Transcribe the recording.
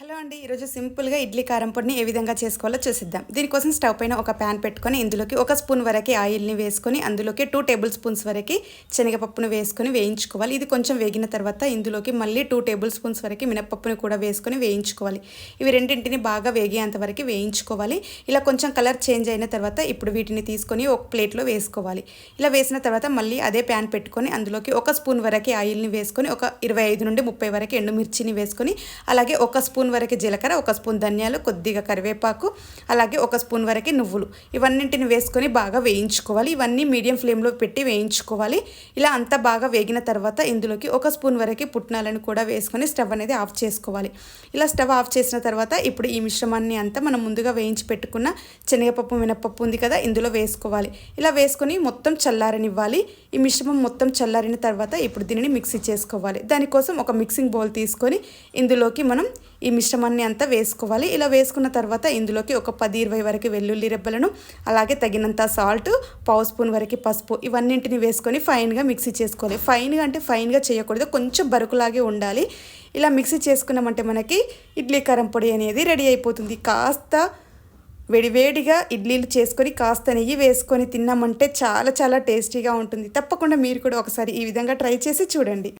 Hello అండి ఈరోజు సింపుల్గా ఇడ్లీ కారం పొడిని ఏ విధంగా చేసుకోవాలో చూసిద్దాం. దీనికోసం స్టవ్ పైన ఒక ప్యాన్ పెట్టుకొని ఇందులోకి ఒక స్పూన్ వరకు ఆయిల్ని వేసుకొని అందులోకి టూ టేబుల్ స్పూన్స్ వరకు శనగపప్పును వేసుకొని వేయించుకోవాలి. ఇది కొంచెం వేగిన తర్వాత ఇందులోకి మళ్ళీ టూ టేబుల్ స్పూన్స్ వరకు మినపప్పుని కూడా వేసుకొని వేయించుకోవాలి. ఇవి రెండింటిని బాగా వేగేంత వరకు వేయించుకోవాలి. ఇలా కొంచెం కలర్ చేంజ్ అయిన తర్వాత ఇప్పుడు వీటిని తీసుకొని ఒక ప్లేట్లో వేసుకోవాలి. ఇలా వేసిన తర్వాత మళ్ళీ అదే ప్యాన్ పెట్టుకొని అందులోకి ఒక స్పూన్ వరకు ఆయిల్ని వేసుకొని ఒక ఇరవై ఐదు నుండి ముప్పై వరకు ఎండుమిర్చిని వేసుకొని అలాగే ఒక స్పూన్ వరకు జీలకర్ర ఒక స్పూన్ ధనియాలు కొద్దిగా కరివేపాకు అలాగే ఒక స్పూన్ వరకు నువ్వులు. ఇవన్నింటిని వేసుకొని బాగా వేయించుకోవాలి. ఇవన్నీ మీడియం ఫ్లేమ్లో పెట్టి వేయించుకోవాలి. ఇలా అంతా బాగా వేగిన తర్వాత ఇందులోకి ఒక స్పూన్ వరకు పుట్నాలను కూడా వేసుకొని స్టవ్ అనేది ఆఫ్ చేసుకోవాలి. ఇలా స్టవ్ ఆఫ్ చేసిన తర్వాత ఇప్పుడు ఈ మిశ్రమాన్ని అంతా మనం ముందుగా వేయించి పెట్టుకున్న శనగపప్పు మినపప్పు ఉంది కదా ఇందులో వేసుకోవాలి. ఇలా వేసుకొని మొత్తం చల్లారనివ్వాలి. ఈ మిశ్రమం మొత్తం చల్లారిన తర్వాత ఇప్పుడు దీనిని మిక్సీ చేసుకోవాలి. దానికోసం ఒక మిక్సింగ్ బౌల్ తీసుకొని ఇందులోకి మనం ఈ మిశ్రమాన్ని అంతా వేసుకోవాలి. ఇలా వేసుకున్న తర్వాత ఇందులోకి ఒక పది ఇరవై వరకు వెల్లుల్లి రెబ్బలను అలాగే తగినంత సాల్ట్ పావు స్పూన్ వరకు పసుపు ఇవన్నింటిని వేసుకొని ఫైన్గా మిక్సీ చేసుకోవాలి. ఫైన్గా అంటే ఫైన్గా చేయకూడదు. కొంచెం బరుకులాగే ఉండాలి. ఇలా మిక్సీ చేసుకున్నామంటే మనకి ఇడ్లీ కారం పొడి అనేది రెడీ అయిపోతుంది. కాస్త వేడివేడిగా ఇడ్లీలు చేసుకొని కాస్త నెయ్యి వేసుకొని తిన్నామంటే చాలా చాలా టేస్టీగా ఉంటుంది. తప్పకుండా మీరు కూడా ఒకసారి ఈ విధంగా ట్రై చేసి చూడండి.